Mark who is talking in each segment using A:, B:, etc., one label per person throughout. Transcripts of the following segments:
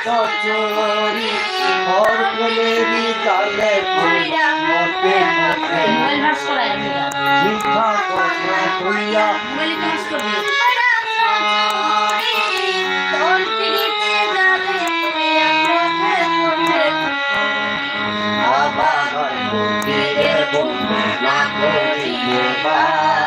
A: চরি ওর প্রেমেরই জালে পড়ে মতে মতে মিঠা কথা কইয়া
B: মোবাইলে কাজ করবি
A: আবার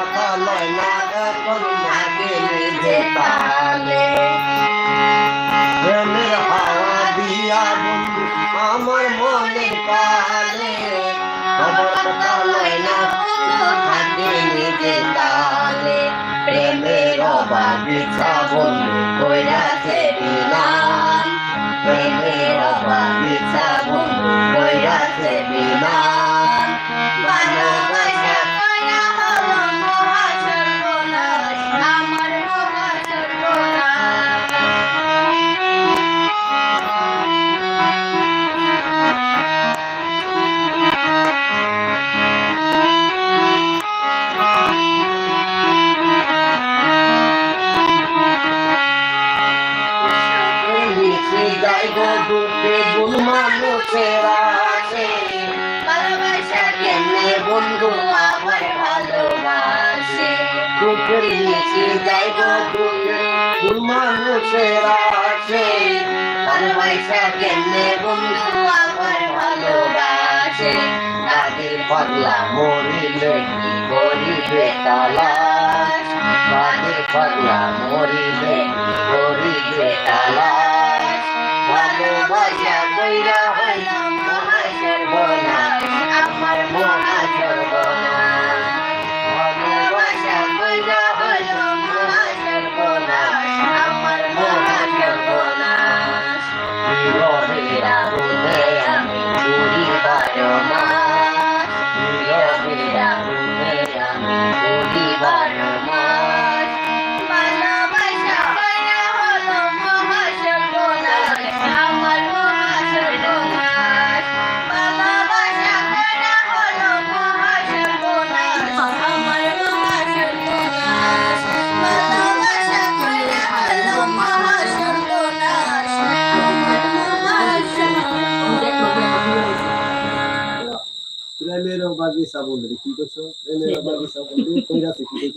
C: আমার
A: না এখন না গেলে তালে প্রেমের হাওয়া দিয়া আমার মনের পালে আমার কথা না থাকে নিজে তালে। প্রেমের বাগিচা বন্ধু কইরাছে মানুষের আছে
C: ভালোবাসা কেমনে বন্ধু আমার ভালোবাসে?
A: দুঃখের মিশে যাইব দুঃখে গুণ মানুষের আছে।
C: ভালোবাসা কেমনে বন্ধু আমার ভালোবাসে?
A: তাদের পাগলা মরিলে করিবে তালাশ? তাদের পাগলা মরিলে করিবে তালাশ? ভালোবাসা কইরা আমি পুরি প্রেমের বাগিচা বন্ধু কি করছ প্রেমের বাগিচা বন্ধু কইরা কি করছ